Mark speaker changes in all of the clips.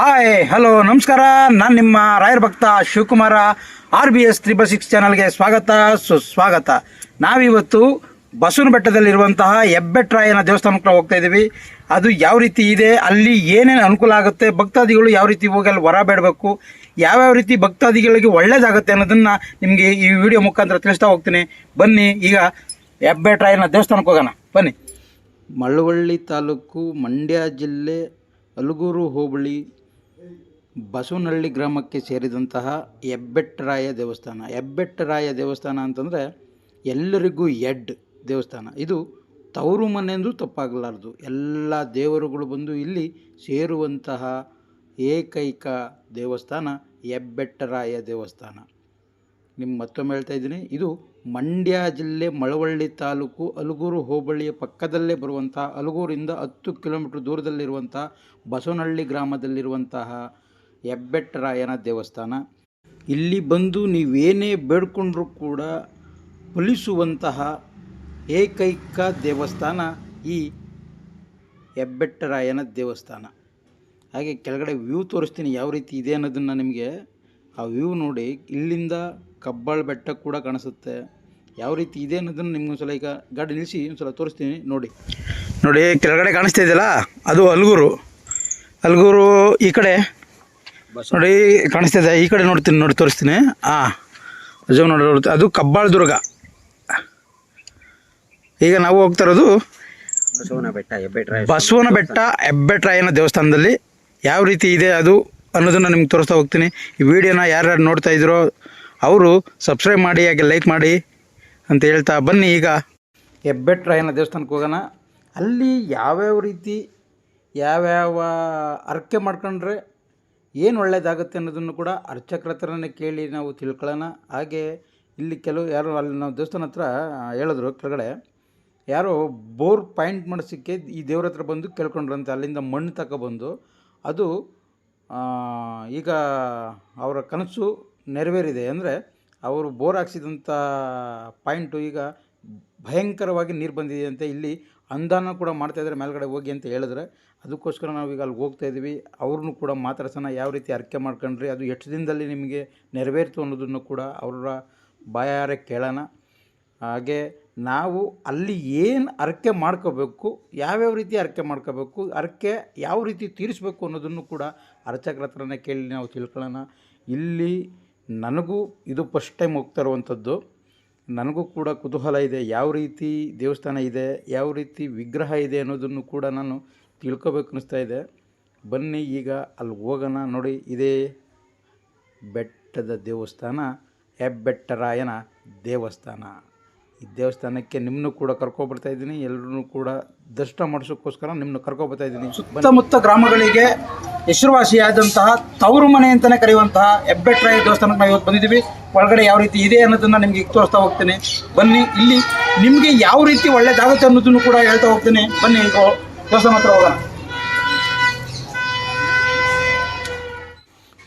Speaker 1: Hi hello ನಮಸ್ಕಾರ. ನಾನು ನಿಮ್ಮ ರಾಯರ್ ಭಕ್ತ Shivakumar R B S triple six ಚಾನಲ್ಗೆ ಸ್ವಾಗತ, ಸುಸ್ವಾಗತ. ನಾವಿವತ್ತು ಬಸವನ ಬೆಟ್ಟದಲ್ಲಿರುವಂತಹ ಹೆಬ್ಬೆಟ್ರಾಯನ ದೇವಸ್ಥಾನಕ್ಕೆ ಹೋಗ್ತಾ ಇದ್ದೀವಿ. ಅದು ಯಾವ ರೀತಿ ಇದೆ, ಅಲ್ಲಿ ಏನೇನು ಅನುಕೂಲ ಆಗುತ್ತೆ, ಭಕ್ತಾದಿಗಳು ಯಾವ ರೀತಿ ಹೋಗಿ ಅಲ್ಲಿ ವರ ಬೇಡಬೇಕು, ಯಾವ್ಯಾವ ರೀತಿ ಭಕ್ತಾದಿಗಳಿಗೆ ಒಳ್ಳೇದಾಗುತ್ತೆ ಅನ್ನೋದನ್ನು ನಿಮಗೆ ಈ ವಿಡಿಯೋ ಮುಖಾಂತರ ತಿಳಿಸ್ತಾ ಹೋಗ್ತೀನಿ. ಬನ್ನಿ, ಈಗ ಹೆಬ್ಬೆಟ್ರಾಯನ ದೇವಸ್ಥಾನಕ್ಕೆ ಹೋಗೋಣ. ಬನ್ನಿ. ಮಳವಳ್ಳಿ ತಾಲೂಕು ಮಂಡ್ಯ ಜಿಲ್ಲೆ ಅಲಗೂರು ಹೋಬಳಿ ಬಸವನಹಳ್ಳಿ ಗ್ರಾಮಕ್ಕೆ ಸೇರಿದಂತಹ ಹೆಬ್ಬೆಟ್ಟರಾಯ ದೇವಸ್ಥಾನ. ಹೆಬ್ಬೆಟ್ಟರಾಯ ದೇವಸ್ಥಾನ ಅಂತಂದರೆ ಎಲ್ಲರಿಗೂ ಎಡ್ ದೇವಸ್ಥಾನ. ಇದು ತವರು ಮನೆಯಂದು ತಪ್ಪಾಗಲಾರದು. ಎಲ್ಲ ದೇವರುಗಳು ಬಂದು ಇಲ್ಲಿ ಸೇರುವಂತಹ ಏಕೈಕ ದೇವಸ್ಥಾನ ಹೆಬ್ಬೆಟ್ಟರಾಯ ದೇವಸ್ಥಾನ. ನಿಮ್ಮ ಮತ್ತೊಮ್ಮೆ ಹೇಳ್ತಾ ಇದ್ದೀನಿ, ಇದು ಮಂಡ್ಯ ಜಿಲ್ಲೆ ಮಳವಳ್ಳಿ ತಾಲೂಕು ಅಲಗೂರು ಹೋಬಳಿಯ ಪಕ್ಕದಲ್ಲೇ ಬರುವಂತಹ, ಅಲಗೂರಿಂದ ಹತ್ತು ಕಿಲೋಮೀಟ್ರ್ ದೂರದಲ್ಲಿರುವಂಥ ಬಸವನಹಳ್ಳಿ ಗ್ರಾಮದಲ್ಲಿರುವಂತಹ ಹೆಬ್ಬೆಟ್ಟರಾಯನ ದೇವಸ್ಥಾನ. ಇಲ್ಲಿ ಬಂದು ನೀವೇನೇ ಬೇಡ್ಕೊಂಡ್ರೂ ಕೂಡ ಫಲಿಸುವಂತಹ ಏಕೈಕ ದೇವಸ್ಥಾನ ಈ ಹೆಬ್ಬೆಟ್ಟರಾಯನ ದೇವಸ್ಥಾನ. ಹಾಗೆ ಕೆಳಗಡೆ ವ್ಯೂ ತೋರಿಸ್ತೀನಿ ಯಾವ ರೀತಿ ಇದೆ ಅನ್ನೋದನ್ನು ನಿಮಗೆ. ಆ ವ್ಯೂ ನೋಡಿ ಇಲ್ಲಿಂದ ಕಬ್ಬಾಳ ಬೆಟ್ಟ ಕೂಡ ಕಾಣಿಸುತ್ತೆ. ಯಾವ ರೀತಿ ಇದೆ ಅನ್ನೋದನ್ನು ನಿಮ್ಗೆ ಒಂದ್ಸಲ ಈಗ ಗಾಡಿ ನಿಲ್ಲಿಸಿ ಒಂದ್ಸಲ ತೋರಿಸ್ತೀನಿ ನೋಡಿ. ನೋಡಿ ಕೆಳಗಡೆ ಕಾಣಿಸ್ತಾ ಇದೆಯಲ್ಲ, ಅದು ಅಲ್ಗೂರು. ಅಲ್ಗೂರು ಈ ಕಡೆ. ನೋಡಿ ಕಾಣಿಸ್ತಾ ಇದೆ. ಈ ಕಡೆ ನೋಡ್ತೀನಿ ನೋಡಿ ತೋರಿಸ್ತೀನಿ. ಹಾಂ ಅಜವ್ ನೋಡಿ ನೋಡ್ತೀನಿ ಅದು ಕಬ್ಬಾಳ ದುರ್ಗ. ಈಗ ನಾವು ಹೋಗ್ತಾ ಇರೋದು
Speaker 2: ಬಸವನ ಬೆಟ್ಟ ಹೆಬ್ಬೆಟ್ರಾಯ
Speaker 1: ಬಸವನ ಬೆಟ್ಟ ಹೆಬ್ಬೆಟ್ರಾಯನ ದೇವಸ್ಥಾನದಲ್ಲಿ. ಯಾವ ರೀತಿ ಇದೆ ಅದು ಅನ್ನೋದನ್ನು ನಿಮ್ಗೆ ತೋರಿಸ್ತಾ ಹೋಗ್ತೀನಿ. ಈ ವಿಡಿಯೋನ ಯಾರ್ಯಾರು ನೋಡ್ತಾ ಇದ್ರೋ ಅವರು ಸಬ್ಸ್ಕ್ರೈಬ್ ಮಾಡಿ ಹಾಗೆ ಲೈಕ್ ಮಾಡಿ ಅಂತ ಹೇಳ್ತಾ ಬನ್ನಿ ಈಗ. ಹೆಬ್ಬೆಟ್ರಾಯನ ದೇವಸ್ಥಾನಕ್ಕೆ ಹೋಗೋಣ. ಅಲ್ಲಿ ಯಾವ್ಯಾವ ರೀತಿ ಯಾವ್ಯಾವ ಅರ್ಕೆ ಮಾಡ್ಕೊಂಡ್ರೆ ಏನು ಒಳ್ಳೆಯದಾಗುತ್ತೆ ಅನ್ನೋದನ್ನು ಕೂಡ ಅರ್ಚಕರ ಹತ್ರನೇ ಕೇಳಿ ನಾವು ತಿಳ್ಕೊಳ್ಳೋಣ. ಹಾಗೆ ಇಲ್ಲಿ ಕೆಲವು ಯಾರು ಅಲ್ಲಿ ನಾವು ದೇವಸ್ಥಾನ ಹತ್ರ ಹೇಳಿದ್ರು ಕೆಳಗಡೆ. ಯಾರೋ ಬೋರ್ ಪಾಯಿಂಟ್ ಮಾಡಿಸೋಕ್ಕೆ ಈ ದೇವ್ರ ಹತ್ರ ಬಂದು ಕೇಳ್ಕೊಂಡ್ರಂತೆ, ಅಲ್ಲಿಂದ ಮಣ್ಣು ತಗೊಬಂದು ಅದು ಈಗ ಅವರ ಕನಸು ನೆರವೇರಿದೆ. ಅಂದರೆ ಅವರು ಬೋರ್ ಹಾಕ್ಸಿದಂಥ ಪಾಯಿಂಟು ಈಗ ಭಯಂಕರವಾಗಿ ನೀರು ಬಂದಿದೆ ಅಂತ ಇಲ್ಲಿ ಅಂದಾನ ಕೂಡ ಮಾಡ್ತಾಯಿದ್ರೆ ಮೇಲ್ಗಡೆ ಹೋಗಿ ಅಂತ ಹೇಳಿದ್ರೆ. ಅದಕ್ಕೋಸ್ಕರ ನಾವು ಈಗ ಅಲ್ಲಿ ಹೋಗ್ತಾ ಇದ್ದೀವಿ. ಅವ್ರನ್ನೂ ಕೂಡ ಮಾತಾಡ್ಸೋಣ, ಯಾವ ರೀತಿ ಅರ್ಕೆ ಮಾಡ್ಕೊಂಡ್ರಿ, ಅದು ಎಷ್ಟು ದಿನದಲ್ಲಿ ನಿಮಗೆ ನೆರವೇರಿತು ಅನ್ನೋದನ್ನು ಕೂಡ ಅವರ ಬಾಯಾರೆ ಕೇಳೋಣ. ಹಾಗೆ ನಾವು ಅಲ್ಲಿ ಏನು ಅರ್ಕೆ ಮಾಡ್ಕೋಬೇಕು, ಯಾವ್ಯಾವ ರೀತಿ ಅರ್ಕೆ ಮಾಡ್ಕೋಬೇಕು ಅರ್ಕೆ ಯಾವ ರೀತಿ ತೀರಿಸಬೇಕು ಅನ್ನೋದನ್ನು ಕೂಡ ಅರ್ಚಕರ ಹತ್ರನೇ ಕೇಳಿ ನಾವು ತಿಳ್ಕೊಳ್ಳೋಣ. ಇಲ್ಲಿ ನನಗೂ ಇದು ಫಸ್ಟ್ ಟೈಮ್ ಹೋಗ್ತಾ ಇರುವಂಥದ್ದು. ನನಗೂ ಕೂಡ ಕುತೂಹಲ ಇದೆ, ಯಾವ ರೀತಿ ದೇವಸ್ಥಾನ ಇದೆ, ಯಾವ ರೀತಿ ವಿಗ್ರಹ ಇದೆ ಅನ್ನೋದನ್ನು ಕೂಡ ನಾನು ತಿಳ್ಕೊಬೇಕು ಅನ್ನಿಸ್ತಾ ಇದೆ. ಬನ್ನಿ ಈಗ ಅಲ್ಲಿ ಹೋಗೋಣ. ನೋಡಿ, ಇದೇ ಬೆಟ್ಟದ ದೇವಸ್ಥಾನ, ಹೆಬ್ಬೆಟ್ಟರಾಯನ ದೇವಸ್ಥಾನ. ಈ ದೇವಸ್ಥಾನಕ್ಕೆ ನಿಮ್ಮನ್ನು ಕೂಡ ಕರ್ಕೊಬರ್ತಾ ಇದ್ದೀನಿ. ಎಲ್ಲರೂ ಕೂಡ ದರ್ಶನ ಮಾಡಿಸೋಕ್ಕೋಸ್ಕರ ನಿಮ್ಮನ್ನು ಕರ್ಕೊಬರ್ತಾ ಇದ್ದೀನಿ. ಸುತ್ತಮುತ್ತ ಗ್ರಾಮಗಳಿಗೆ ಹೆಸರುವಾಸಿಯಾದಂತಹ ತವರು ಮನೆ ಅಂತಲೇ ಕರೆಯುವಂತಹ ಹೆಬ್ಬೆಟ್ಟರಾಯ ದೇವಸ್ಥಾನಕ್ಕೆ ನಾವು ಇವತ್ತು ಬಂದಿದ್ದೀವಿ. ಒಳಗಡೆ ಯಾವ ರೀತಿ ಇದೆ ಅನ್ನೋದನ್ನು ನಿಮಗೆ ತೋರಿಸ್ತಾ ಹೋಗ್ತೀನಿ. ಬನ್ನಿ, ಇಲ್ಲಿ ನಿಮಗೆ ಯಾವ ರೀತಿ ಒಳ್ಳೇದಾಗುತ್ತೆ ಅನ್ನೋದನ್ನು ಕೂಡ ಹೇಳ್ತಾ ಹೋಗ್ತೀನಿ. ಬನ್ನಿ ದೇವಸ್ಥಾನ ಹತ್ರ ಹೋಗೋಣ.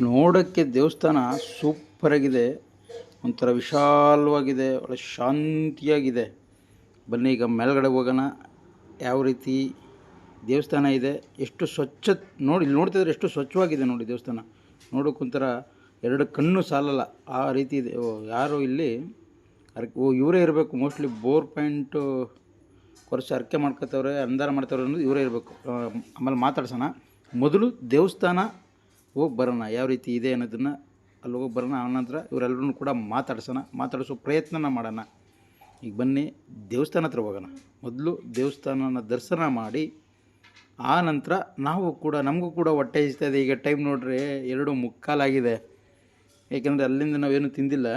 Speaker 1: ನೋಡೋಕ್ಕೆ ದೇವಸ್ಥಾನ ಸೂಪರಾಗಿದೆ ಒಂಥರ ವಿಶಾಲವಾಗಿದೆ, ಒಳ್ಳೆ ಶಾಂತಿಯಾಗಿದೆ. ಬನ್ನಿ, ಈಗ ಮೇಲ್ಗಡೆ ಹೋಗೋಣ. ಯಾವ ರೀತಿ ದೇವಸ್ಥಾನ ಇದೆ, ಎಷ್ಟು ಸ್ವಚ್ಛ, ನೋಡಿ, ಇಲ್ಲಿ ನೋಡ್ತಿದ್ರೆ ಎಷ್ಟು ಸ್ವಚ್ಛವಾಗಿದೆ ನೋಡಿ ದೇವಸ್ಥಾನ. ನೋಡೋಕ್ಕೊಂಥರ ಎರಡು ಕಣ್ಣು ಸಾಲಲ್ಲ, ಆ ರೀತಿ ಇದೆ. ಯಾರು ಇಲ್ಲಿ ಓ, ಇವರೇ ಇರಬೇಕು ಮೋಸ್ಟ್ಲಿ ಬೋರ್ ಪಾಯಿಂಟು ಕೊರಸು ಅರ್ಕೆ ಮಾಡ್ಕೋತವ್ರೆ ಅಂದಾರ ಮಾಡ್ತವ್ರೆ ಅನ್ನೋದು ಇವರೇ ಇರಬೇಕು. ಆಮೇಲೆ ಮಾತಾಡ್ಸೋಣ. ಮೊದಲು ದೇವಸ್ಥಾನ ಹೋಗಿ ಬರೋಣ, ಯಾವ ರೀತಿ ಇದೆ ಅನ್ನೋದನ್ನು ಅಲ್ಲಿ ಹೋಗಿ ಬರೋಣ. ಆನಂತರ ಇವರೆಲ್ಲರೂ ಕೂಡ ಮಾತಾಡ್ಸೋಣ. ಮಾತಾಡಿಸೋ ಪ್ರಯತ್ನನ ಮಾಡೋಣ. ಈಗ ಬನ್ನಿ, ದೇವಸ್ಥಾನ ಹತ್ರ ಹೋಗೋಣ. ಮೊದಲು ದೇವಸ್ಥಾನನ ದರ್ಶನ ಮಾಡಿ ಆ ನಂತರ ನಾವು ಕೂಡ, ನಮಗೂ ಕೂಡ ಹೊಟ್ಟೆ ಇಸ್ತಾ ಇದೆ. ಈಗ ಟೈಮ್ ನೋಡ್ರಿ ಎರಡು ಮುಕ್ಕಾಲಾಗಿದೆ. ಏಕೆಂದರೆ ಅಲ್ಲಿಂದ ನಾವೇನು ತಿಂದಿಲ್ಲ.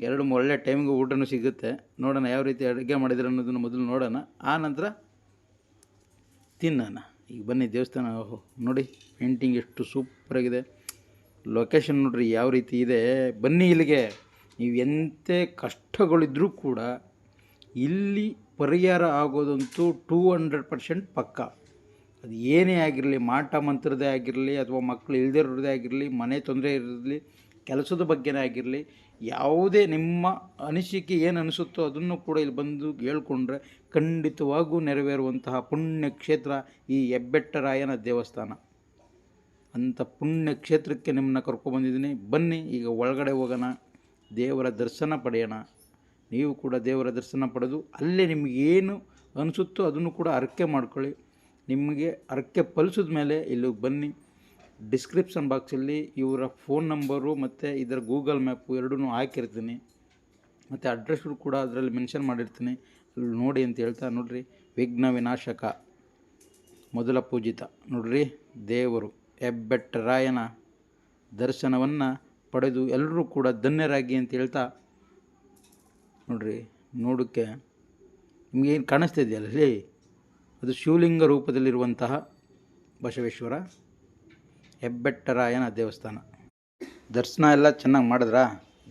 Speaker 1: ಎರಡು ಒಳ್ಳೆ ಟೈಮ್ಗೆ ಊಟನೂ ಸಿಗುತ್ತೆ. ನೋಡೋಣ ಯಾವ ರೀತಿ ಅಡುಗೆ ಮಾಡಿದ್ರೆ ಅನ್ನೋದನ್ನು ಮೊದಲು ನೋಡೋಣ. ಆ ನಂತರ ತಿನ್ನೋಣ. ಈಗ ಬನ್ನಿ ದೇವಸ್ಥಾನ. ನೋಡಿ ಪೇಂಟಿಂಗ್ ಎಷ್ಟು ಸೂಪರಾಗಿದೆ ಲೊಕೇಶನ್ ನೋಡಿರಿ ಯಾವ ರೀತಿ ಇದೆ. ಬನ್ನಿ ಇಲ್ಲಿಗೆ. ನೀವು ಎಂತೆ ಕಷ್ಟಗಳಿದ್ರೂ ಕೂಡ ಇಲ್ಲಿ ಪರಿಹಾರ ಆಗೋದಂತೂ ಟೂ ಹಂಡ್ರೆಡ್ ಪರ್ಸೆಂಟ್ ಪಕ್ಕ. ಅದು ಏನೇ ಆಗಿರಲಿ, ಮಾಟ ಮಂತ್ರದೇ ಆಗಿರಲಿ, ಅಥವಾ ಮಕ್ಕಳು ಇಲ್ದಿರೋದೇ ಆಗಿರಲಿ, ಮನೆ ತೊಂದರೆ ಇರಲಿ ಕೆಲಸದ ಬಗ್ಗೆನೇ ಆಗಿರಲಿ, ಯಾವುದೇ ನಿಮ್ಮ ಅನಿಸಿಕೆ ಏನು ಅನಿಸುತ್ತೋ ಅದನ್ನು ಕೂಡ ಇಲ್ಲಿ ಬಂದು ಹೇಳ್ಕೊಂಡ್ರೆ ಖಂಡಿತವಾಗೂ ನೆರವೇರುವಂತಹ ಪುಣ್ಯ ಕ್ಷೇತ್ರ ಈ ಹೆಬ್ಬೆಟ್ಟರಾಯನ ದೇವಸ್ಥಾನ. ಅಂಥ ಪುಣ್ಯ ಕ್ಷೇತ್ರಕ್ಕೆ ನಿಮ್ಮನ್ನ ಕರ್ಕೊಬಂದಿದ್ದೀನಿ ಬನ್ನಿ, ಈಗ ಒಳಗಡೆ ಹೋಗೋಣ, ದೇವರ ದರ್ಶನ ಪಡೆಯೋಣ. ನೀವು ಕೂಡ ದೇವರ ದರ್ಶನ ಪಡೆದು ಅಲ್ಲೇ ನಿಮಗೇನು ಅನಿಸುತ್ತೋ ಅದನ್ನು ಕೂಡ ಅರಕೆ ಮಾಡ್ಕೊಳ್ಳಿ. ನಿಮಗೆ ಅರಕೆ ಫಲಿಸಿದ ಮೇಲೆ ಇಲ್ಲಿಗೆ ಬನ್ನಿ. ಡಿಸ್ಕ್ರಿಪ್ಷನ್ ಬಾಕ್ಸಲ್ಲಿ ಇವರ ಫೋನ್ ನಂಬರು ಮತ್ತು ಇದರ ಗೂಗಲ್ ಮ್ಯಾಪು ಎರಡೂ ಹಾಕಿರ್ತೀನಿ. ಮತ್ತು ಅಡ್ರೆಸ್ ಕೂಡ ಅದರಲ್ಲಿ ಮೆನ್ಷನ್ ಮಾಡಿರ್ತೀನಿ. ನೋಡಿ ಅಂತ ಹೇಳ್ತಾ ನೋಡ್ರಿ. ವಿಘ್ನ ವಿನಾಶಕ ಮೊದಲ ಪೂಜಿತ. ನೋಡ್ರಿ, ದೇವರು ಹೆಬ್ಬೆಟ್ಟರಾಯನ ದರ್ಶನವನ್ನು ಪಡೆದು ಎಲ್ಲರೂ ಕೂಡ ಧನ್ಯರಾಗಿ ಅಂತ ಹೇಳ್ತಾ ನೋಡ್ರಿ ನೋಡೋಕ್ಕೆ ನಿಮಗೇನು ಕಾಣಿಸ್ತಾ ಇದೆಯಲ್ಲ? ಹೇಳಿ. ಅದು ಶಿವಲಿಂಗ ರೂಪದಲ್ಲಿರುವಂತಹ ಬಸವೇಶ್ವರ. ಹೆಬ್ಬೆಟ್ಟರಾಯನ ದೇವಸ್ಥಾನ. ದರ್ಶನ ಎಲ್ಲ ಚೆನ್ನಾಗಿ ಮಾಡಿದ್ರಾ?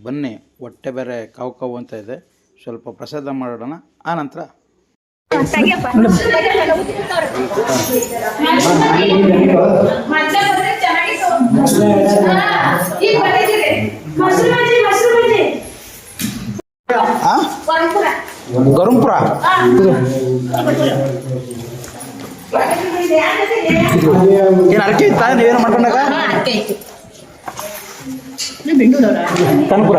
Speaker 1: ಬನ್ನಿ ಹೊಟ್ಟೆ ಬೇರೆ ಕಾವು ಕಾವು ಅಂತ ಇದೆ. ಸ್ವಲ್ಪ ಪ್ರಸಾದ ಮಾಡೋಣ. ಆನಂತರ
Speaker 3: ನಂತರ.
Speaker 1: ಗರುಂಪುರ. ಏನು ಅರಕೆ ಇತ್ತ? ನೀವೇನು ಮಾಡ್ಕೊಂಡಾಗ? ಕನಪುರ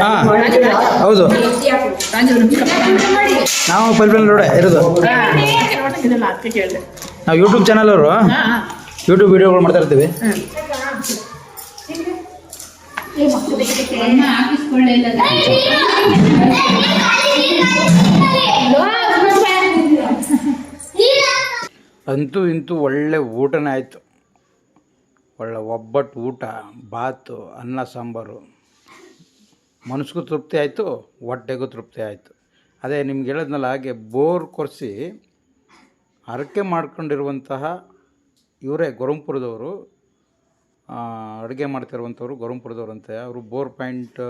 Speaker 1: ಹಾಂ. ಹೌದು. ನಾವು ಪಲ್ಪಲ್ ರೋಡ ಇರೋದು. ನಾವು ಯೂಟ್ಯೂಬ್ ಚಾನಲ್ ಅವರು ಯೂಟ್ಯೂಬ್ ವಿಡಿಯೋಗಳು ಮಾಡ್ತಾ ಇರ್ತೀವಿ. ಅಂತೂ ಇಂತೂ ಒಳ್ಳೆ ಊಟನೇ ಆಯಿತು. ಒಳ್ಳೆ ಒಬ್ಬಟ್ಟು ಊಟ, ಬಾತು, ಅನ್ನ, ಸಾಂಬಾರು. ಮನಸ್ಸಿಗೂ ತೃಪ್ತಿ ಆಯಿತು, ಹೊಟ್ಟೆಗೂ ತೃಪ್ತಿ ಆಯಿತು. ಅದೇ ನಿಮ್ಗೆ ಹೇಳಿದ್ನಲ್ಲ ಹಾಗೆ ಬೋರ್ ಕೊರೆಸಿ, ಹರಕೆ ಮಾಡ್ಕೊಂಡಿರುವಂತಹ ಇವರೇ ಗೊರಂಪುರದವರು ಅಡುಗೆ ಮಾಡ್ತಿರುವಂಥವ್ರು ಗೌರಂಪುರದವ್ರಂತೆ. ಅವರು ಬೋರ್ ಪಾಯಿಂಟ್,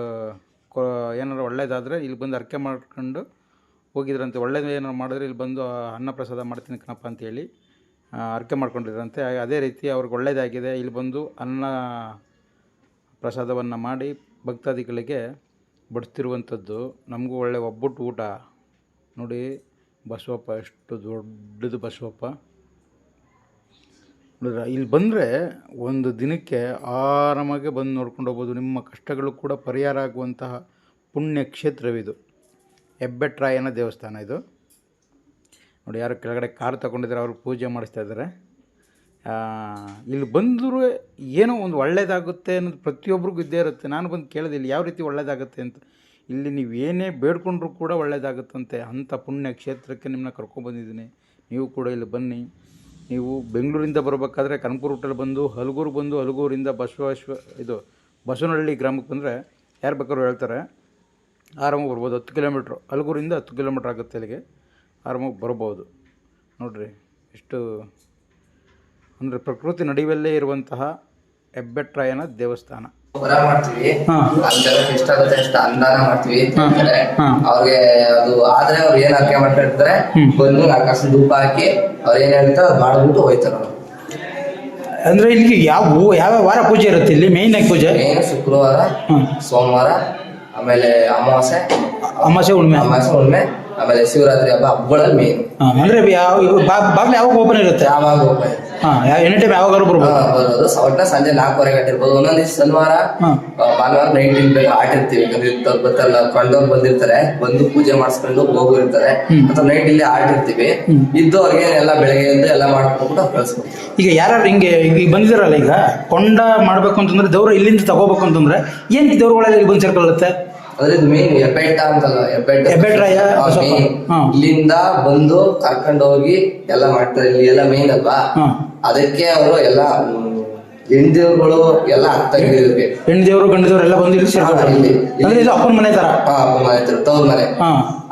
Speaker 1: ಕೊ, ಏನಾರು ಒಳ್ಳೇದಾದರೆ ಇಲ್ಲಿ ಬಂದು ಅರಕೆ ಮಾಡ್ಕೊಂಡು ಹೋಗಿದ್ರಂತೆ. ಒಳ್ಳೇದು ಏನಾರು ಮಾಡಿದ್ರೆ ಇಲ್ಲಿ ಬಂದು ಅನ್ನ ಪ್ರಸಾದ ಮಾಡ್ತೀನಿ ಕಣಪ್ಪ ಅಂತೇಳಿ ಅರಕೆ ಮಾಡ್ಕೊಂಡಿದ್ರಂತೆ. ಅದೇ ರೀತಿ ಅವ್ರಿಗೆ ಒಳ್ಳೆಯದಾಗಿದೆ ಇಲ್ಲಿ ಬಂದು ಅನ್ನ ಪ್ರಸಾದವನ್ನು ಮಾಡಿ ಭಕ್ತಾದಿಗಳಿಗೆ ಬಡಿಸ್ತಿರುವಂಥದ್ದು. ನಮಗೂ ಒಳ್ಳೆ ಒಬ್ಬಟ್ಟು ಊಟ. ನೋಡಿ, ಬಸವಪ್ಪ, ಎಷ್ಟು ದೊಡ್ಡದು ಬಸವಪ್ಪ. ಇಲ್ಲಿ ಬಂದರೆ ಒಂದು ದಿನಕ್ಕೆ ಆರಾಮಾಗಿ ಬಂದು ನೋಡ್ಕೊಂಡು ಹೋಗ್ಬೋದು. ನಿಮ್ಮ ಕಷ್ಟಗಳು ಕೂಡ ಪರಿಹಾರ ಆಗುವಂತಹ ಪುಣ್ಯ ಕ್ಷೇತ್ರವಿದು. ಹೆಬ್ಬೆಟ್ರಾಯನ ದೇವಸ್ಥಾನ ಇದು. ನೋಡಿ, ಯಾರು ಕೆಳಗಡೆ ಕಾರ್ ತಗೊಂಡಿದ್ದಾರೆ ಅವ್ರಿಗೆ ಪೂಜೆ ಮಾಡಿಸ್ತಾ ಇದ್ದಾರೆ. ಇಲ್ಲಿ ಬಂದರೂ ಏನೋ ಒಂದು ಒಳ್ಳೇದಾಗುತ್ತೆ ಅನ್ನೋದು ಪ್ರತಿಯೊಬ್ಬರಿಗೂ ಇದ್ದೇ ಇರುತ್ತೆ. ನಾನು ಬಂದು ಕೇಳಿದೆ, ಇಲ್ಲಿ ಯಾವ ರೀತಿ ಒಳ್ಳೇದಾಗುತ್ತೆ ಅಂತ. ಇಲ್ಲಿ ನೀವು ಏನೇ ಬೇಡ್ಕೊಂಡ್ರೂ ಕೂಡ ಒಳ್ಳೇದಾಗುತ್ತಂತೆ. ಅಂಥ ಪುಣ್ಯ ಕ್ಷೇತ್ರಕ್ಕೆ ನಿಮ್ಮನ್ನ ಕರ್ಕೊಂಡ್ಬಂದಿದ್ದೀನಿ. ನೀವು ಕೂಡ ಇಲ್ಲಿ ಬನ್ನಿ. ನೀವು ಬೆಂಗಳೂರಿಂದ ಬರಬೇಕಾದ್ರೆ ಕನಕಪುರ ರೂಟಲ್ಲಿ ಬಂದು, ಹಲಗೂರು ಬಂದು, ಹಲಗೂರಿಂದ ಬಸವೇಶ್ವ ಇದು ಬಸವನಹಳ್ಳಿ ಗ್ರಾಮಕ್ಕೆ ಬಂದರೆ ಯಾರು ಬೇಕಾದ್ರು ಹೇಳ್ತಾರೆ. ಆರಾಮಾಗಿ ಬರ್ಬೋದು. ಹತ್ತು ಕಿಲೋಮೀಟ್ರ್. ಹಲಗೂರಿಂದ ಹತ್ತು ಕಿಲೋಮೀಟ್ರ್ ಆಗುತ್ತೆ ಅಲ್ಲಿಗೆ. ಆರಾಮಾಗಿ ಬರ್ಬೋದು. ನೋಡಿರಿ, ಎಷ್ಟು ಅಂದರೆ ಪ್ರಕೃತಿ ನಡುವಲ್ಲೇ ಇರುವಂತಹ ಹೆಬ್ಬೆಟ್ರಾಯನ ದೇವಸ್ಥಾನ.
Speaker 4: ಹೊರ ಮಾಡ್ತೀವಿ.
Speaker 1: ಹಾಂ.
Speaker 4: ಇಷ್ಟ ಆಗುತ್ತೆ ಅಷ್ಟು ಅನುದಾನ ಮಾಡ್ತೀವಿ. ಅಂತ
Speaker 1: ಹಾ.
Speaker 4: ಹೇಳ್ತಾರೆ ಅವ್ರಿಗೆ ಅದು ಆದ್ರೆ ಅವ್ರು ಏನ್ ಅರ್ಕೆ ಮಾಡ್ತಿರ್ತಾರೆ. ಬಂದು ನಾಲ್ಕು ಕಾಸು ದುಪ್ಪ ಹಾಕಿ ಅವ್ರು ಏನ್ ಹೇಳ್ತಾರೆ ಅದ್ ಮಾಡ್ಬಿಟ್ಟು ಹೋಯ್ತಾರ ಅವ್ರು.
Speaker 1: ಅಂದರೆ ಇಲ್ಲಿ ಯಾವ ಯಾವ ವಾರ ಪೂಜೆ ಇರುತ್ತೆ ಇಲ್ಲಿ? ಮೇಯ್ನ್ ಆಗಿ ಪೂಜೆ?
Speaker 4: ಮೇನ್ ಶುಕ್ರವಾರ ಸೋಮವಾರ ಆಮೇಲೆ ಅಮಾವಾಸ್ಯೆ
Speaker 1: ಅಮಾಸೆ ಹುಣ್ಣಿಮೆ.
Speaker 4: ಅಮಾವಾಸ್ಯೆ ಹುಣ್ಣಿಮೆ. ಆಮೇಲೆ ಶಿವರಾತ್ರಿ ಹಬ್ಬ ಹಬ್ಬಗಳಲ್ಲಿ ಮೇನ್
Speaker 1: ಅಂದ್ರೆ ಯಾವ ಬಾಗಿಲು ಯಾವಾಗ ಓಪನ್ ಇರುತ್ತೆ?
Speaker 4: ಯಾವಾಗ ಓಪನ್
Speaker 1: ಹಾಂ ಎನಿ ಟೈಮ್ ಯಾವಾಗಾದ್ರು ಬರ್ಬೋದು.
Speaker 4: ಬರೋದು. ಒಟ್ಟ ಸಂಜೆ ನಾಲ್ಕೂವರೆ ಗಂಟೆ ಇರ್ಬೋದು ಒಂದೊಂದ್ ದಿವಸ ಶನಿವಾರ ಭಾನುವಾರ ನೈಟ್ ಬೇಕು ಆಟಿರ್ತೀವಿ ಯಾಕಂದ್ರೆ ಇಂಥವ್ರು ಬರ್ತಾರಲ್ಲ ಕೊಂಡವ್ರು ಬಂದಿರ್ತಾರೆ ಬಂದು ಪೂಜೆ ಮಾಡಿಸ್ಕೊಂಡು ಹೋಗಿರ್ತಾರೆ. ಅಥವಾ ನೈಟ್ ಇಲ್ಲಿ ಆಟಿರ್ತೀವಿ. ಇದ್ದು ಅವ್ರಿಗೆ ಎಲ್ಲ ಬೆಳಗ್ಗೆ ಎದ್ದು ಎಲ್ಲ ಮಾಡ್ಕೊಂಡು ಕಳ್ಸ್ಕೊಡ್ತೀವಿ.
Speaker 1: ಈಗ ಯಾರು ಹಿಂಗೆ ಈಗ ಬಂದಿದಾರಲ್ಲ ಈಗ ಕೊಂಡ ಮಾಡ್ಬೇಕು ಅಂತಂದ್ರೆ ದೇವ್ರ ಇಲ್ಲಿಂದ ತಗೋಬೇಕು ಅಂತಂದ್ರೆ ಏನ್ ದೇವ್ರುಗಳೆಲ್ಲ ಇಲ್ಲಿ ಬಂದು ಸೇರ್ಕೊಳ್ಳುತ್ತೆ?
Speaker 4: ಅಂದ್ರೆ ಮೇನ್ ಹೆಬ್ಬೆಟ್ಟ ಅಂತಲ್ಲ ಹೆಬ್ಬೆಟ್ಟ
Speaker 1: ಹೆಬ್ಬೆಟ್ರಾಯ.
Speaker 4: ಇಲ್ಲಿಂದ ಬಂದು ಕರ್ಕೊಂಡು ಹೋಗಿ ಎಲ್ಲ ಮಾಡ್ತಾರೆ. ಇಲ್ಲಿ ಎಲ್ಲ ಮೇನ್ ಅಲ್ವಾ? ಅದಕ್ಕೆ ಅವರು ಎಲ್ಲ ಹೆಣ್ದೇವ್ರುಗಳು ಎಲ್ಲ ಆಗ್ತಾಗಿರ್ಬೇಕು
Speaker 1: ಹೆಣ್ಣು ದೇವರು ಗಂಡು ದೇವ್ರು ಎಲ್ಲ ಬಂದು ಇಲ್ಲಿ ಇದು ಅಪ್ಪನ ಮನೆ ತರ?
Speaker 4: ಅಪ್ಪನ ಅಪ್ಪ ಮನೆ ತರ ತವ್ರ ಮನೆ.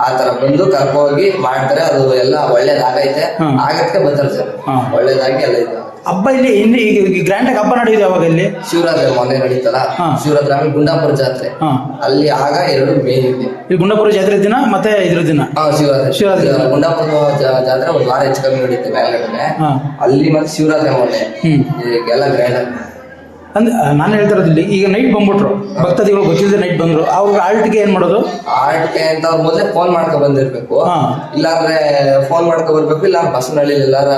Speaker 4: ಆ ತರ ಬಂದು ಕರ್ಕೊ ಹೋಗಿ ಮಾಡ್ತಾರೆ. ಅದು ಎಲ್ಲ ಒಳ್ಳೇದಾಗೈತೆ.
Speaker 1: ಆಗತ್ತೆ
Speaker 4: ಆಗಕ್ಕೆ ಬರ್ತಾರೆ ಸರ್. ಒಳ್ಳೇದಾಗಿ ಎಲ್ಲ ಇದು.
Speaker 1: ಹಬ್ಬ ಇಲ್ಲಿ ಇಲ್ಲಿ ಗ್ರ್ಯಾಂಡ್ ಆಗಿ ಹಬ್ಬ ನಡೆಯುದು ಯಾವಾಗ ಇಲ್ಲಿ?
Speaker 4: ಶಿವರಾತ್ರಿ ಮೊನ್ನೆ ನಡೀತಲ್ಲ?
Speaker 1: ಹಾ.
Speaker 4: ಶಿವರಾತ್ರಿ ಆಮೇಲೆ ಗುಂಡಾಪುರ ಜಾತ್ರೆ.
Speaker 1: ಹಾಂ.
Speaker 4: ಅಲ್ಲಿ ಆಗ ಎರಡು ಮೇನ್ ಇದೆ.
Speaker 1: ಈ ಗುಂಡಾಪುರ ಜಾತ್ರೆ ದಿನ ಮತ್ತೆ ಇದ್ರ ದಿನ?
Speaker 4: ಹಾ ಶಿವರಾತ್ರಿ. ಗುಂಡಾಪುರ ಜಾ- ಜಾತ್ರೆ ಒಂದು ವಾರ ಹೆಚ್ಚು ಕಮ್ಮಿ ನಡೀತೆ ಮೇಲ್ಗಡೆ.
Speaker 1: ಹಾಂ.
Speaker 4: ಅಲ್ಲಿ ಮತ್ತೆ ಶಿವರಾತ್ರಿ ಮೊನ್ನೆ.
Speaker 1: ಹ್ಮ್.
Speaker 4: ಈಗೆಲ್ಲ ಗ್ರ್ಯಾಂಡ್
Speaker 1: ಅಂದ್ರೆ ನಾನು ಹೇಳ್ತಾ ಈಗ ನೈಟ್ ಬಂದ್ಬಿಟ್ರು. ಭಕ್ತಾದಿಗಳು ಗೊತ್ತಿಲ್ಲದೆ ನೈಟ್ ಬಂದ್ರು. ಅವ್ರ ಆಲ್ಟ್ಗೆ ಏನ್ ಮಾಡೋದು?
Speaker 4: ಆಲ್ಟ್ಗೆ ಅಂತ ಅವ್ರು ಮೊದಲೇ ಫೋನ್ ಮಾಡ್ಕೊ ಬಂದಿರ್ಬೇಕು.
Speaker 1: ಹಾ.
Speaker 4: ಇಲ್ಲಾಂದ್ರೆ ಫೋನ್ ಮಾಡ್ಕೊ ಬರ್ಬೇಕು ಇಲ್ಲ ಬಸ್ನಲ್ಲಿ ಎಲ್ಲಾರ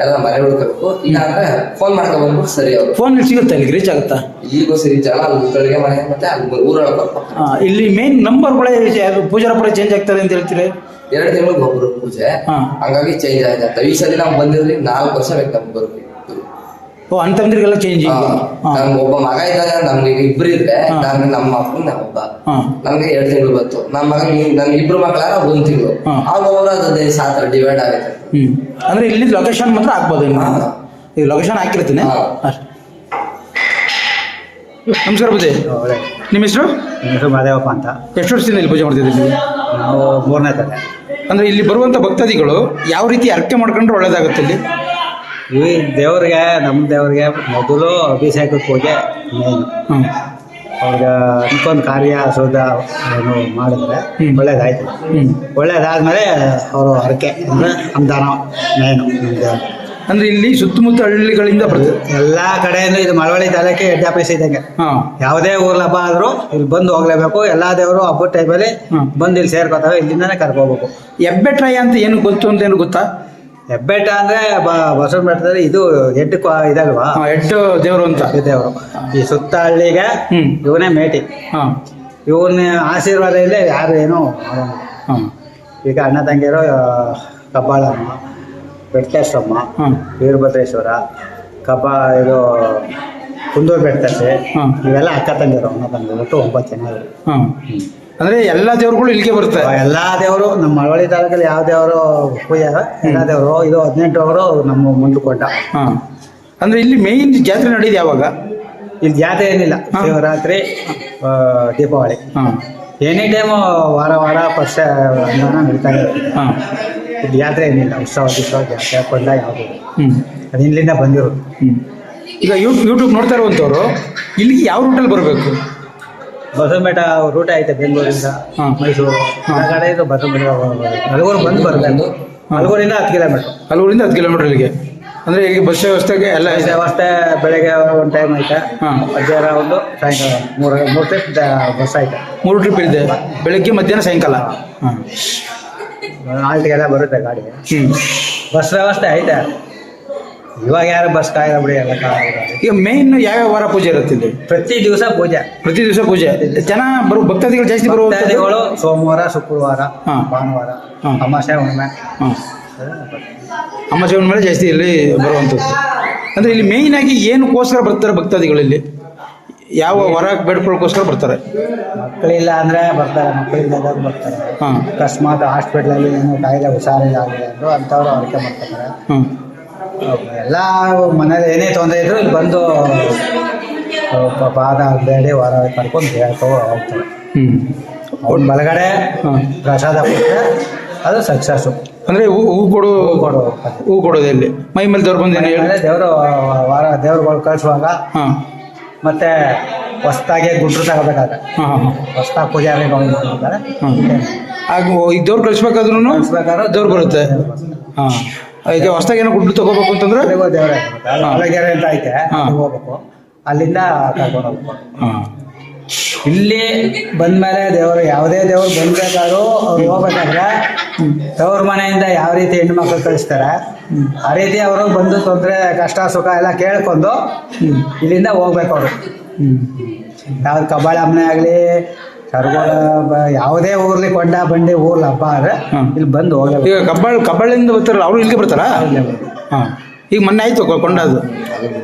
Speaker 4: ಎಲ್ಲ ಮನೆ ಹುಡ್ಕಬೇಕು. ಇಲ್ಲಾಂದ್ರೆ ಫೋನ್ ಮಾಡ್ಕೊ ಬಂದ್ಬಿಟ್ಟು ಸರಿ ಅವರು.
Speaker 1: ಫೋನ್ ಸಿಗುತ್ತೆ ಇಲ್ಲಿಗೆ ರೀಚ್ ಆಗುತ್ತಾ?
Speaker 4: ಈಗೂ ಸರಿ ಜನ ಅಲ್ಲಿ ಮನೆ ಮತ್ತೆ ಅಲ್ಲಿ ಊರೊಳಗೆ ಬರ್ಬೇಕು.
Speaker 1: ಆ, ಇಲ್ಲಿ ಮೇನ್ ನಂಬರ್ಗಳೇ ಯಾರು ಪೂಜಾರ ಕೂಡ ಚೇಂಜ್ ಆಗ್ತದೆ ಅಂತ ಹೇಳ್ತೀರಿ?
Speaker 4: ಎರಡು ತಿಂಗಳಿಗೆ ಒಬ್ರು ಪೂಜೆ.
Speaker 1: ಹಾ.
Speaker 4: ಹಂಗಾಗಿ ಚೇಂಜ್ ಆಯ್ತಾ ಈ ಸರಿ ನಾವು ಬಂದಿರ್ಲಿ ನಾಲ್ಕು ವರ್ಷ ಬೇಕು ನಮ್ಗೆ
Speaker 1: ಓ ಅಂತಂದ್ರಿಗೆಲ್ಲ ಚೇಂಜ್.
Speaker 4: ನಮ್ಗೆ ಒಬ್ಬ ಮಗ ಇದ್ದಾಗ ನಮ್ಗೆ ಇಬ್ರು ಇದ್ರೆ
Speaker 1: ನಮ್ಗೆ
Speaker 4: ನಾನು ನಮ್ಮ ಅಪ್ಪನ ನಮ್ಮ ಒಬ್ಬ ನಮ್ಗೆ ಎರಡು ತಿಂಗಳು ಬಂತು. ನಮ್ಮ ಮಗ ನನ್ಗೆ ಇಬ್ರು ಮಕ್ಕಳಾರ ಒಂದ್ ತಿಂಗಳು. ಆಗ ಅವರ ಅದು ಸಾತ್ರ ಡಿವೈಡ್ ಆಗುತ್ತೆ.
Speaker 1: ಅಂದ್ರೆ ಅಂದರೆ ಇಲ್ಲಿ ಲೊಕೇಶನ್ ಮಾತ್ರ ಹಾಕ್ಬೋದು. ಈಗ ಲೊಕೇಶನ್ ಹಾಕಿರ್ತೀನಿ. ನಮಸ್ಕಾರ ಪೂಜೆ. ನಿಮ್ಮ ಹೆಸರು?
Speaker 5: ಹೆಸರು ಮಾದೇವಪ್ಪ ಅಂತ.
Speaker 1: ಎಷ್ಟು ವರ್ಷದಿಂದ ಇಲ್ಲಿ ಪೂಜೆ ಮಾಡ್ತಿದ್ದೀವಿ ನೀವು?
Speaker 5: ಮೂರನೇ ತಲೆ.
Speaker 1: ಅಂದರೆ ಇಲ್ಲಿ ಬರುವಂಥ ಭಕ್ತಾದಿಗಳು ಯಾವ ರೀತಿ ಅರ್ಕೆ ಮಾಡ್ಕೊಂಡ್ರೆ ಒಳ್ಳೇದಾಗುತ್ತೆ ಇಲ್ಲಿ?
Speaker 5: ಈ ದೇವ್ರಿಗೆ ನಮ್ಮ ದೇವ್ರಿಗೆ ಮೊದಲು ಅಭಿಷೇಕ ಪೂಜೆ ಮೇನ್
Speaker 1: ಹ್ಞೂ
Speaker 5: ಅವ್ರಿಗೆ ಕಾರ್ಯ ಶುದ್ಧ ಏನು ಮಾಡಿದ್ರೆ. ಒಳ್ಳೇದಾಯ್ತು. ಒಳ್ಳೇದಾದ್ಮೇಲೆ ಅವರು ಹರಕೆ ಅಂದ್ರೆ ಅನುದಾನ ಮೇನು ನಮ್ದು.
Speaker 1: ಅಂದ್ರೆ ಇಲ್ಲಿ ಸುತ್ತಮುತ್ತ ಹಳ್ಳಿಗಳಿಂದ ಬರ್ತದೆ
Speaker 5: ಎಲ್ಲ ಕಡೆಯಿಂದ ಇದು ಮಳವಳ್ಳಿ ತಾಲೂಕೆ ಹೆಡ್ ಆಫೀಸ್ ಇದ್ದಂಗೆ.
Speaker 1: ಹಾಂ.
Speaker 5: ಯಾವುದೇ ಊರ್ಲ ಹಬ್ಬ ಆದ್ರೂ ಇಲ್ಲಿ ಬಂದು ಹೋಗ್ಲೇಬೇಕು ಎಲ್ಲಾ ದೇವರು ಹಬ್ಬದ ಟೈಮಲ್ಲಿ. ಬಂದು ಇಲ್ಲಿ ಸೇರ್ಕೋತಾವೆ ಇಲ್ಲಿಂದಾನೆ ಕರ್ಕೋಬೇಕು.
Speaker 1: ಎಬ್ಬೆಟ್ರಾಯ ಅಂತ ಏನು ಗೊತ್ತು ಅಂತ ಏನು ಗೊತ್ತಾ?
Speaker 5: ಹೆಬ್ಬೆಟ್ಟ ಅಂದ್ರೆ ಬ- ಬಸವನ ಬೆಟ್ಟದಲ್ಲಿ ಇದು ಕ್ವಾ- ಇದಲ್ವಾ?
Speaker 1: ಎಂಟು ಎಟ್ಟು ದೇವರು ಅಂತ.
Speaker 5: ದೇವರು. ಈ ಸುತ್ತ ಹಳ್ಳಿಗೆ
Speaker 1: ಹ್ಮ್.
Speaker 5: ಇವನೇ ಮೇಟಿ.
Speaker 1: ಹಾಂ.
Speaker 5: ಇವನ ಆಶೀರ್ವಾದ ಇಲ್ಲೇ ಯಾರು ಏನು.
Speaker 1: ಹಾಂ.
Speaker 5: ಈಗ ಅಣ್ಣ ತಂಗಿರೋ ಕಬ್ಬಾಳಮ್ಮ ವೆಂಕಟೇಶ್ವರಮ್ಮ
Speaker 1: ಹಾಂ.
Speaker 5: ವೀರಭದ್ರೇಶ್ವರ ಕಬ್ಬ ಇದು ಕುಂದೂರು ಬೆಟ್ಟದಲ್ಲಿ
Speaker 1: ಹಾಂ.
Speaker 5: ಇವೆಲ್ಲ ಅಕ್ಕ ತಂಗಿಯರು ಅಣ್ಣ ತಂಗಿಯರು ಒಟ್ಟು ಒಂಬತ್ತು ಜನ ಹ್ಞೂ
Speaker 1: ಹಾಂ. ಅಂದರೆ ಎಲ್ಲಾ ದೇವರುಗಳು ಇಲ್ಲಿಗೆ ಬರುತ್ತೆ.
Speaker 5: ಎಲ್ಲಾ ದೇವರು ನಮ್ಮ ಮಳವಳ್ಳಿ ತಾಲೂಕಲ್ಲಿ ಯಾವ ದೇವರು ಪೂಜೆ ಎಲ್ಲ ದೇವರು ಇದು ಹದಿನೆಂಟು ಅವರು ನಮ್ಮ ಮುಂದುಕೊಂಡ
Speaker 1: ಹಾಂ. ಅಂದರೆ ಇಲ್ಲಿ ಮೇಯ್ನ್ ಜಾತ್ರೆ ನಡೆಯೋದು ಯಾವಾಗ?
Speaker 5: ಇಲ್ಲಿ ಜಾತ್ರೆ ಏನಿಲ್ಲ. ಶಿವರಾತ್ರಿ ಆ, ದೀಪಾವಳಿ.
Speaker 1: ಹಾಂ.
Speaker 5: ಎನಿ ಟೈಮ್ ವಾರ ವಾರ ಪಕ್ಷ ಅನ್ನ ನಡೀತಾ ಇರುತ್ತೆ.
Speaker 1: ಹಾಂ.
Speaker 5: ಇಲ್ಲಿ ಜಾತ್ರೆ ಏನಿಲ್ಲ ಉತ್ಸವ ಗಿತ್ಸವ ಜಾತ್ರೆ ಕೊಂಡ ಯಾವುದು
Speaker 1: ಹ್ಞೂ
Speaker 5: ಅದು ಇಲ್ಲಿಂದ ಬಂದಿರೋದು.
Speaker 1: ಈಗ ಯೂ ಯೂಟ್ಯೂಬ್ ನೋಡ್ತಾ ಇರುವಂಥವ್ರು ಇಲ್ಲಿಗೆ ಯಾವ ರೂಟಲ್ಲಿ ಬರಬೇಕು?
Speaker 5: ಬಸವನಬೆಟ್ಟ ರೂಟ್ ಐತೆ ಬೆಂಗಳೂರಿಂದ. ಮೈಸೂರು. ಆ ಕಡೆ ಇದು ಬಸವಮೇಟ ಹಲಗೂರು ಬಂದು ಬರಬೇಕು. ಹಲಗೂರಿಂದ ಹತ್ತು ಕಿಲೋಮೀಟರ್
Speaker 1: ಹಲವರಿಂದ ಹತ್ತು ಕಿಲೋಮೀಟರ್ ಇಲ್ಲಿಗೆ? ಅಂದ್ರೆ ಈಗ ಬಸ್ ವ್ಯವಸ್ಥೆಗೆ ಎಲ್ಲ ಇದೆ?
Speaker 5: ವ್ಯವಸ್ಥೆ ಬೆಳಗ್ಗೆ ಒಂದು ಟೈಮ್ ಐತೆ. ಮಧ್ಯಾಹ್ನ ಒಂದು ಸಾಯಂಕಾಲ ಮೂರು ಮೂರು ಟ್ರಿಪ್ ಬಸ್ ಐತೆ.
Speaker 1: ಮೂರು ಟ್ರಿಪ್ ಇದೆ? ಬೆಳಗ್ಗೆ ಮಧ್ಯಾಹ್ನ ಸಾಯಂಕಾಲ? ಹಾಂ.
Speaker 5: ಆಲ್ಟಿಗೆಲ್ಲ ಬರುತ್ತೆ ಗಾಡಿಗೆ.
Speaker 1: ಹ್ಞೂ
Speaker 5: ಬಸ್ ವ್ಯವಸ್ಥೆ ಐತೆ. ಇವಾಗ ಯಾರು ಬಸ್ ಕಾಯಿಲ್ಲ ಬಿಡಿ ಎಲ್ಲ ಕಾಯಿಲ್ಲ.
Speaker 1: ಈಗ ಮೇನ್ ಯಾವ ವಾರ ಪೂಜೆ ಇರುತ್ತೆ ಇಲ್ಲಿ?
Speaker 5: ಪ್ರತಿ ದಿವಸ ಪೂಜೆ.
Speaker 1: ಪ್ರತಿ ದಿವಸ ಪೂಜೆ. ಜನ ಬರು ಭಕ್ತಾದಿಗಳು ಜಾಸ್ತಿ ಬರುವ
Speaker 5: ಭಕ್ತಾದಿಗಳು ಸೋಮವಾರ ಶುಕ್ರವಾರ
Speaker 1: ಹಾ.
Speaker 5: ಭಾನುವಾರ
Speaker 1: ಹಾ.
Speaker 5: ಅಮಾಸೆ ಹುಣ್ಣಿಮೆ.
Speaker 1: ಅಮಾಸೆ ಅಮಾವಾಸ್ಯೆ ಮೇಲೆ ಜಾಸ್ತಿ ಇಲ್ಲಿ ಬರುವಂಥದ್ದು. ಅಂದ್ರೆ ಇಲ್ಲಿ ಮೇನ್ ಆಗಿ ಏನಕ್ಕೋಸ್ಕರ ಬರ್ತಾರೆ ಭಕ್ತಾದಿಗಳು ಇಲ್ಲಿ? ಯಾವ ವರ ಬೇಡ್ಕೊಳ್ಳೋಕ್ಕೋಸ್ಕರ ಬರ್ತಾರೆ?
Speaker 5: ಮಕ್ಕಳಿಲ್ಲ ಅಂದ್ರೆ ಬರ್ತಾರೆ ಮಕ್ಕಳಿಲ್ಲ ಬರ್ತಾರೆ.
Speaker 1: ಹಾಂ.
Speaker 5: ಅಕಸ್ಮಾತ್ ಹಾಸ್ಪಿಟ್ಲಲ್ಲಿ ಏನೋ ಕಾಯಿಲೆ ಹುಷಾರಿಲ್ಲ ಆಗಿದೆ ಅಂದ್ರು ಅಂಥವ್ರು ಮಾಡ್ತಾರೆ
Speaker 1: ಹಾಂ.
Speaker 5: ಎಲ್ಲ ಮನೇಲಿ ಏನೇ ತೊಂದರೆ ಇದ್ರು ಇಲ್ಲಿ ಬಂದು ಪಾದ ಬೇಡಿ ವಾರ ಕರ್ಕೊಂಡು ಹೇಳ್ಕೊ ಹೋಗ್ತಾರೆ.
Speaker 1: ಹ್ಞೂ
Speaker 5: ಅವ್ನ ಬಲಗಡೆ ಪ್ರಸಾದ ಕೊಟ್ಟರೆ ಅದು ಸಕ್ಸಸ್ಸು
Speaker 1: ಅಂದರೆ ಹೂ ಹೂ ಕೊಡು
Speaker 5: ಕೊಡು
Speaker 1: ಹೂ ಕೊಡೋದು ಇಲ್ಲಿ ಮೈ ಮೇಲೆ ದೇವ್ರು ಬಂದು ಹೇಳಿ
Speaker 5: ದೇವರು ವಾರ ದೇವ್ರುಗಳು ಕಳಿಸುವಾಗ
Speaker 1: ಹಾಂ.
Speaker 5: ಮತ್ತೆ ಹೊಸ್ದಾಗೆ ಗುಂಡ್ರು ತಗೋಬೇಕಾದ್ರೆ
Speaker 1: ಹಾಂ ಹಾಂ
Speaker 5: ಹೊಸ್ದಾಗಿ ಮಾಡ್ತಾರೆ.
Speaker 1: ಹಾಂ. ಆಗ ಈ ದೇವ್ರು ಕಳಿಸ್ಬೇಕಾದ್ರೂ
Speaker 5: ಕಳಿಸ್ಬೇಕಾದ್ರೆ
Speaker 1: ದೇವ್ರು ಬರುತ್ತೆ. ಹಾಂ. ಈಗ ಹೊಸದಾಗ ಏನೋ ಗುಡ್ಡು ತಗೋಬೇಕು ಅಂತಂದ್ರೆ?
Speaker 5: ದೇವ್ರೆ
Speaker 1: ಹಾ.
Speaker 5: ಒಳಗೆರೆ ಅಂತ ಐತೆ
Speaker 1: ಹಾ.
Speaker 5: ಹೋಗ್ಬೇಕು. ಅಲ್ಲಿಂದ ಕರ್ಕೊಂಡು ಹೋಗ್ಬೇಕು. ಇಲ್ಲಿ ಬಂದ್ಮೇಲೆ ದೇವರು ಯಾವುದೇ ದೇವ್ರು ಬಂದ್ಬೇಕಾದ್ರು ಅವ್ರು ಹೋಗ್ಬೇಕಾದ್ರೆ ತವ್ರ ಮನೆಯಿಂದ ಯಾವ ರೀತಿ ಹೆಣ್ಣು ಮಕ್ಕಳು ಕಳಿಸ್ತಾರೆ ಆ ರೀತಿ ಅವರು ಬಂದು ತೊಂದರೆ ಕಷ್ಟ ಸುಖ ಎಲ್ಲ ಕೇಳ್ಕೊಂಡು ಇಲ್ಲಿಂದ ಹೋಗ್ಬೇಕು ಅವರು. ಯಾವ್ದು ಕಬ್ಬಾಳಮ್ಮನೆ ಆಗಲಿ ಕರ್ಗೋಳ ಬ- ಯಾವುದೇ ಊರ್ಲಿ ಕೊಂಡ ಬಂಡಿ ಊರ್ಲ ಹಬ್ಬ ಆದ್ರೆ ಇಲ್ಲಿ ಬಂದು ಹೋಗ್ಲಿ
Speaker 1: ಈಗ ಕಬ್ಬಳಿಂದ ಕಬ್ಬಾಳಿಂದ ಬರ್ತಾರಲ್ಲ ಅವರು ಇಲ್ಲಿಗೆ ಬರ್ತಾರಾ? ಹಾಂ. ಈಗ ಮೊನ್ನೆ ಆಯ್ತು ಕೊಂಡದು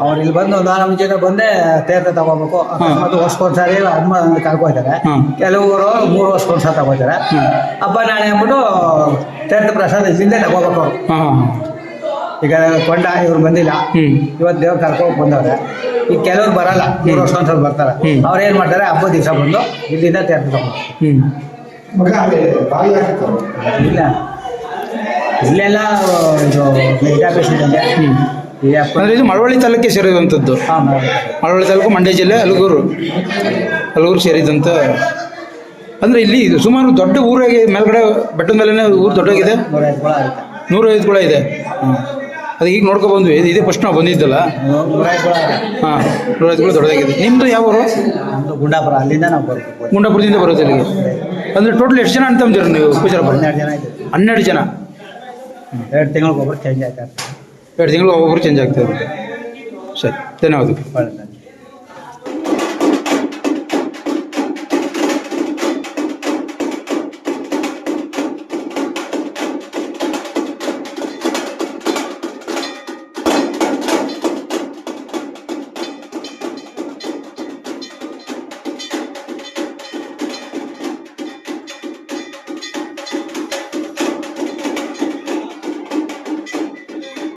Speaker 5: ಅವ್ರು ಇಲ್ಲಿ ಬಂದು ಒಂದು ವಾರ ಮುಂಚೆನೆ ಬಂದೇ ತೀರ್ಥ ತಗೋಬೇಕು. ಅಕಸ್ಮಾತ್ ವರ್ಷಕ್ಕೊಂದ್ಸಾರಿ ಅಮ್ಮ ಕರ್ಕೊಯ್ತಾರೆ
Speaker 1: ಹ್ಮ್.
Speaker 5: ಕೆಲವರು ಮೂರು ವರ್ಷಕ್ಕೊಂದ್ಸಲ ತಗೋತಾರೆ. ಹಬ್ಬ ನಾಳೆ ಅಂದ್ಬಿಟ್ಟು ತೇರ್ಥ ಪ್ರಸಾದ ಇಲ್ಲಿಂದೇ ತಗೋಬೇಕು ಅವ್ರು.
Speaker 1: ಹಾಂ ಹಾಂ.
Speaker 5: ಈಗ ಕೊಂಡ ಇವ್ರು ಬಂದಿಲ್ಲ.
Speaker 1: ಹ್ಞೂ
Speaker 5: ಇವತ್ತು ದೇವ್ರ ಕರ್ಕೊಂಡು ಬಂದವ್ರೆ. ಈಗ ಕೆಲವ್ರು ಬರಲ್ಲ. ಮೂರು ಒಂದ್ಸಲ ಬರ್ತಾರೆ. ಅವ್ರು ಏನು ಮಾಡ್ತಾರೆ? ಹಬ್ಬದ ದಿವಸ ಬಂದು ಇಲ್ಲಿಂದ
Speaker 1: ತೆರೆದು
Speaker 5: ಇಲ್ಲ. ಇಲ್ಲೆಲ್ಲ ಇದು
Speaker 1: ಅಂದರೆ ಇದು ಮಳವಳ್ಳಿ ತಾಲೂಕಿಗೆ ಸೇರಿದಂಥದ್ದು.
Speaker 5: ಹಾಂ
Speaker 1: ಮಳವಳ್ಳಿ ತಾಲೂಕು. ಮಂಡ್ಯ ಜಿಲ್ಲೆ ಅಲಗೂರು. ಅಲಗೂರು ಸೇರಿದಂತ ಅಂದರೆ ಇಲ್ಲಿ ಇದು ಸುಮಾರು ದೊಡ್ಡ ಊರಾಗಿ ಮೇಲ್ಗಡೆ ಬೆಟ್ಟದ ಮೇಲೇ ಊರು ದೊಡ್ಡಾಗಿದೆ
Speaker 5: ನೂರೈದು ಕೂಡ
Speaker 1: ಇದೆ. ಅದು ಈಗ ನೋಡ್ಕೊ ಬಂದ್ವಿ. ಇದು- ಇದೇ ಫಸ್ಟ್ ನಾವು ಬಂದಿದ್ದಲ್ಲ. ಹಾಂ ನೂರೈವತ್ತು ದೊಡ್ಡದಾಗಿದೆ ನಿಮ್ಮದು ಯಾವ ಊರು
Speaker 5: ನಮ್ದು ಗುಂಡಾಪುರ. ಅಲ್ಲಿಂದ ನಾವು ಬರ್ತೀವಿ
Speaker 1: ಗುಂಡಾಪುರದಿಂದ ಬರೋದು ಇಲ್ಲಿಗೆ? ಅಂದರೆ ಟೋಟಲ್ ಎಷ್ಟು ಜನ ಅಂತ ಅಂತೀರ ನೀವು ಪೂಜಾರಪ್ಪ?
Speaker 5: ಹನ್ನೆರಡು ಜನ ಇದ್ದೀವಿ.
Speaker 1: ಹನ್ನೆರಡು ಜನ?
Speaker 5: ಎರಡು ತಿಂಗಳಿಗೆ ಒಬ್ಬರು ಚೇಂಜ್ ಆಗ್ತಾರೆ
Speaker 1: ಎರಡು ತಿಂಗಳು ಒಬ್ಬೊಬ್ಬರು ಚೇಂಜ್ ಆಗ್ತಾ ಇರುತ್ತೆ. ಸರಿ
Speaker 5: ಧನ್ಯವಾದ